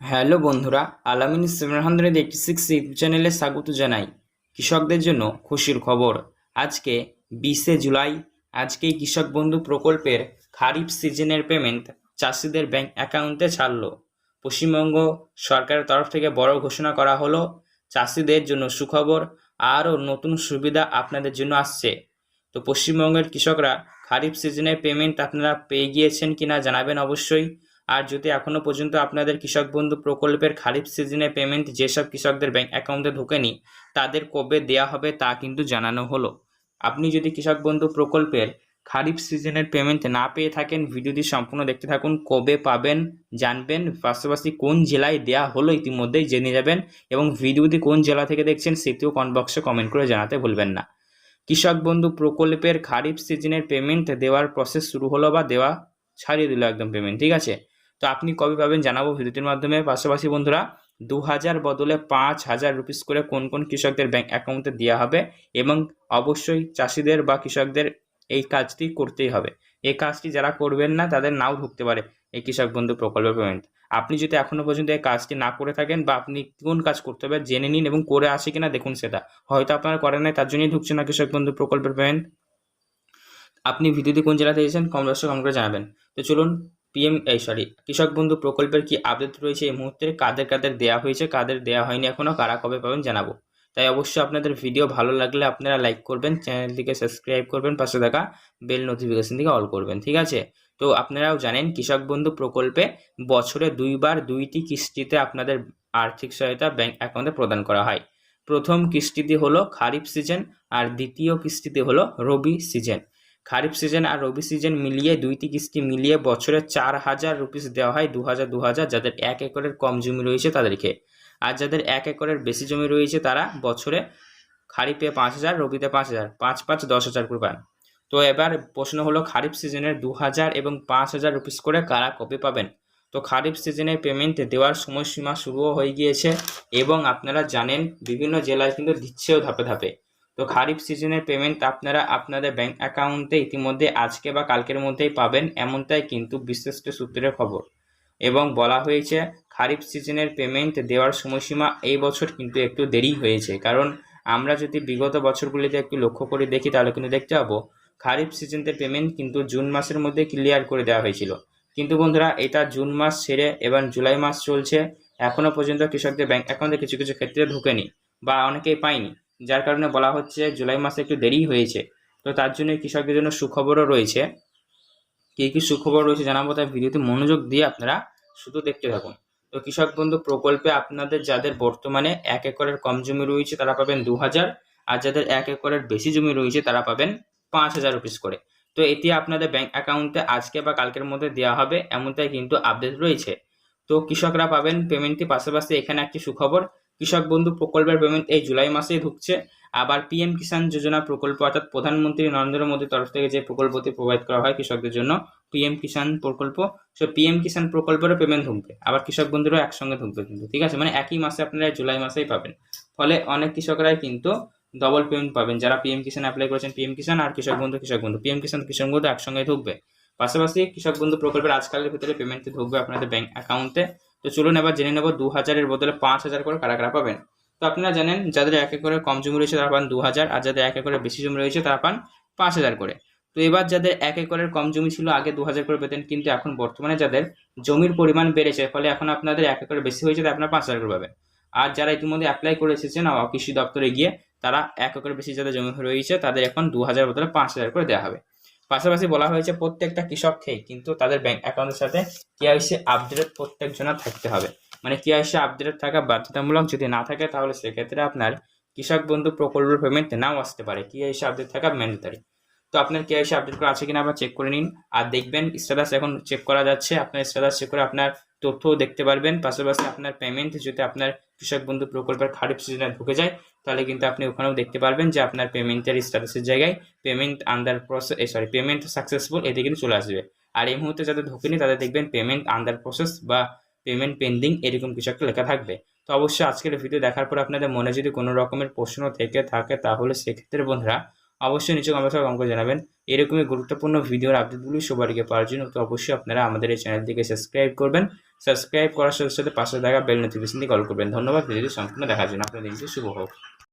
Hello বন্ধুরা, আলামিন seven hundred eighty six চ্যানেলে স্বাগত জানাই। কৃষকদের জন্য খুশির খবর। আজকে বিশে জুলাই আজকেই কৃষক বন্ধু প্রকল্পের খারিফ সিজনের পেমেন্ট চাষিদের ব্যাংক অ্যাকাউন্টে ছাড়লো। পশ্চিমবঙ্গ সরকারের তরফ থেকে বড় ঘোষণা করা হলো, চাষিদের জন্য সুখবর আরও নতুন সুবিধা আপনাদের জন্য আসছে। তো পশ্চিমবঙ্গের কৃষকরা খারিফ সিজনের পেমেন্ট আপনারা পেয়ে গিয়েছেন কিনা জানাবেন অবশ্যই। আর যদি এখনও পর্যন্ত আপনাদের কৃষক বন্ধু প্রকল্পের খারিফ সিজনে পেমেন্ট যেসব কৃষকদের ব্যাংক অ্যাকাউন্টে ঢোকেনি, তাদের কবে দেয়া হবে তা কিন্তু জানানো হলো। আপনি যদি কৃষক বন্ধু প্রকল্পের খারিফ সিজনের পেমেন্ট না পেয়ে থাকেন, ভিডিওটি সম্পূর্ণ দেখতে থাকুন, কবে পাবেন, জানবেন, পাশাপাশি কোন জেলায় দেয়া হলো ইতিমধ্যেই জেনে যাবেন এবং ভিডিওটি কোন জেলা থেকে দেখছেন সেটিও বক্সে কমেন্ট করে জানাতে ভুলবেন না। কৃষক বন্ধু প্রকল্পের খারিফ সিজনের পেমেন্ট দেওয়ার প্রসেস শুরু হলো বা দেওয়া ছাড়িয়ে দিল একদম পেমেন্ট ঠিক আছে? তো আপনি কবে পাবেন জানাব ভিডিওটির মাধ্যমে। পাশাপাশি বন্ধুরা দু হাজার বদলে পাঁচ হাজার রুপিস করে কোন কোন কৃষকদের ব্যাংক অ্যাকাউন্টে দেওয়া হবে এবং অবশ্যই চাষিদের বা কৃষকদের এই কাজটি করতেই হবে। এই কাজটি যারা করবেন না, তাদের নাও ঢুকতে পারে এই কৃষক বন্ধু প্রকল্পের পেমেন্ট আপনি যদি এখনও পর্যন্ত এই কাজটি না করে থাকেন বা আপনি কোন কাজ করতে হবে জেনে নিন এবং করে আসে কিনা দেখুন সেটা। হয়তো আপনারা করেন নাই, তার জন্যই ঢুকছে না কৃষক বন্ধু প্রকল্পের পেমেন্ট আপনি ভিডিওটি কোন জেলাতে এসেছেন কম কম করে জানাবেন। তো চলুন পিএম, এই সরি কৃষক বন্ধু প্রকল্পের কি আপডেট রয়েছে এই মুহূর্তে? কাদের কাদের দেওয়া হয়েছে, কাদের দেওয়া হয়নি এখনও কারা কবে পাবেন জানাব। তাই অবশ্যই আপনাদের ভিডিও ভালো লাগলে আপনারা লাইক করবেন চ্যানেলটিকে সাবস্ক্রাইব করবেন, পাশে থাকা বেল নোটিফিকেশন থেকে অল করবেন, ঠিক আছে? তো আপনারাও জানেন, কৃষক বন্ধু প্রকল্পে বছরে দুইবার দুইটি কিস্তিতে আপনাদের আর্থিক সহায়তা ব্যাংক অ্যাকাউন্টে প্রদান করা হয়। প্রথম কিস্তিটি হলো খারিফ সিজন আর দ্বিতীয় কিস্তিটি হলো রবি সিজন খারিফ সিজন আর রবি সিজন মিলিয়ে দুইটি কিস্তি মিলিয়ে বছরে চার হাজার রুপিস দেওয়া হয় দু হাজার দু হাজার, যাদের এক একরের কম জমি রয়েছে তাদেরকে। আর যাদের এক একরের বেশি জমি রয়েছে তারা বছরে খারিফে পাঁচ হাজার, রবিতে পাঁচ হাজার, পাঁচ পাঁচ দশ হাজার করে পান। তো এবার প্রশ্ন হলো, খারিফ সিজনের দু হাজার এবং পাঁচ হাজার রুপিস করে কারা কবে পাবেন? তো খারিফ সিজনের পেমেন্ট দেওয়ার সময়সীমা শুরুও হয়ে গিয়েছে এবং আপনারা জানেন, বিভিন্ন জেলায় কিন্তু দিচ্ছেও ধাপে ধাপে। তো খারিফ সিজনের পেমেন্ট আপনারা আপনাদের ব্যাংক অ্যাকাউন্টে ইতিমধ্যে আজকে বা কালকের মধ্যেই পাবেন এমনটাই কিন্তু বিশিষ্ট সূত্রের খবর। এবং বলা হয়েছে, খারিফ সিজনের পেমেন্ট দেওয়ার সময়সীমা এই বছর কিন্তু একটু দেরি হয়েছে। কারণ আমরা যদি বিগত বছরগুলিতে একটু লক্ষ্য করে দেখি, তাহলে কিন্তু দেখতে পাবো, খারিফ সিজনের পেমেন্ট কিন্তু জুন মাসের মধ্যে ক্লিয়ার করে দেওয়া হয়েছিল। কিন্তু বন্ধুরা, এটা জুন মাস ছেড়ে এবার জুলাই মাস চলছে। এখনও পর্যন্ত কৃষকদের ব্যাংক অ্যাকাউন্টে কিছু কিছু ক্ষেত্রে ঢুকেনি বা অনেকেই পায়নি। যার কারণে বলা হচ্ছে জুলাই মাসে একটু দেরি হয়েছে। তো তার জন্য কৃষকদের জন্য সুখবরও রয়েছে। কী কী সুখবর রয়েছে জানাব তাই ভিডিওতে মনোযোগ দিয়ে আপনারা শুধু দেখতে থাকুন। তো কৃষক বন্ধু প্রকল্পে আপনাদের যাদের বর্তমানে এক একরের কম জমি রয়েছে তারা পাবেন দু হাজার আর যাদের এক একরের বেশি জমি রয়েছে তারা পাবেন পাঁচ হাজার রুপিস করে। তো এটি আপনাদের ব্যাংক অ্যাকাউন্টে আজকে বা কালকের মধ্যে দেওয়া হবে, এমনটাই কিন্তু আপডেট রয়েছে। তো কৃষকরা পাবেন পেমেন্টটি পাশাপাশি এখানে একটি সুখবর কৃষক বন্ধু প্রকল্পের পেমেন্ট এই জুলাই মাসেই ঢুকছে। আবার পিএম কিষাণ যোজনা প্রকল্প অর্থাৎ প্রধানমন্ত্রী নরেন্দ্র মোদীর তরফ থেকে যে প্রকল্পটি প্রোভাইড করা হয় কৃষকদের জন্য পিএম কিষাণ প্রকল্প সো পিএম কিষাণ প্রকল্পেরও পেমেন্ট ঢুকবে। আবার কৃষক বন্ধুরাও একসঙ্গে ঢুকবে কিন্তু, ঠিক আছে? মানে একই মাসে আপনারা জুলাই মাসেই পাবেন। ফলে অনেক কৃষকরাই কিন্তু ডবল পেমেন্ট পাবেন। যারা পিএম কিষাণ অ্যাপ্লাই করেছেন পিএম কিষাণ আর কৃষক বন্ধু কৃষক বন্ধু পিএম কিষাণ কৃষক বন্ধু একসঙ্গে ঢুকবে। পাশাপাশি কৃষক বন্ধু প্রকল্পের আজকালের ভিতরে পেমেন্টটি ঢুকবে আপনাদের ব্যাংক অ্যাকাউন্টে তো চলুন এবার জেনে নেব দু হাজারের বদলে পাঁচ হাজার করে কারা কারা পাবেন। তো আপনারা জানেন, যাদের এক একরের কম জমি রয়েছে তারা পান দু হাজার আর যাদের এক একরের বেশি জমি রয়েছে তারা পান পাঁচ হাজার করে। তো এবার যাদের এক একরের কম জমি ছিল আগে দু হাজার করে পেতেন কিন্তু এখন বর্তমানে যাদের জমির পরিমাণ বেড়েছে, ফলে এখন আপনাদের এক একরের বেশি হয়েছে, তাই আপনারা পাঁচ হাজার করে পাবেন। আর যারা ইতিমধ্যে অ্যাপ্লাই করে এসেছেন কৃষি দপ্তরে গিয়ে, তারা এক একরের বেশি যাদের জমি রয়েছে, তাদের এখন দু হাজার বদলে পাঁচ হাজার করে দেওয়া হবে। পাশাপাশি বলা হয়েছে, প্রত্যেকটা কৃষককেই কিন্তু তাদের ব্যাংক অ্যাকাউন্টের সাথে কেআইসি আপডেট প্রত্যেকজনের থাকতে হবে। মানে কেআইসি আপডেট থাকা বাধ্যতামূলক যদি না থাকে, তাহলে সেক্ষেত্রে আপনার কৃষক বন্ধু প্রকল্পের পেমেন্ট নাও আসতে পারে। কেআইসি আপডেট থাকা ম্যান্ডেটারি তো আপনার কেআইসি আপডেট করা আছে কিনা আবার চেক করে নিন। আর দেখবেন স্ট্যাটাস এখন চেক করা যাচ্ছে। আপনার স্ট্যাটাস চেক করে আপনার তথ্যও দেখতে পারবেন। পাশাপাশি আপনার পেমেন্ট যদি আপনার কৃষক বন্ধু প্রকল্পের খারিফ সিজনে ঢুকে যায়, তাহলে কিন্তু আপনি ওখানেও দেখতে পারবেন যে আপনার পেমেন্টের স্ট্যাটাসের জায়গায় payment under process sorry payment successful এতে কিন্তু চলে আসবে। আর এই মুহূর্তে যাদের ঢোকেনি, তাদের দেখবেন পেমেন্ট আন্ডার প্রসেস বা পেমেন্ট পেন্ডিং এরকম কিছু একটা লেখা থাকবে। তো অবশ্যই আজকের ভিডিও দেখার পর আপনাদের মনে যদি কোনো রকমের প্রশ্ন থেকে থাকে, তাহলে সেক্ষেত্রে বন্ধুরা অবশ্যই নিচে কমেন্ট করে জানাবেন। এরকমই গুরুত্বপূর্ণ ভিডিওর আপডেটগুলি সবার আগে পাওয়ার জন্য তো অবশ্যই আপনারা আমাদের এই চ্যানেলটিকে সাবস্ক্রাইব করবেন। সাবস্ক্রাইব করার সাথে সাথে পাশে থাকা বেল নোটিফিকেশনটি কল করবেন। ধন্যবাদ, ভিডিওটি সম্পূর্ণ দেখার জন্য। আপনাদের দিনটি শুভ হোক।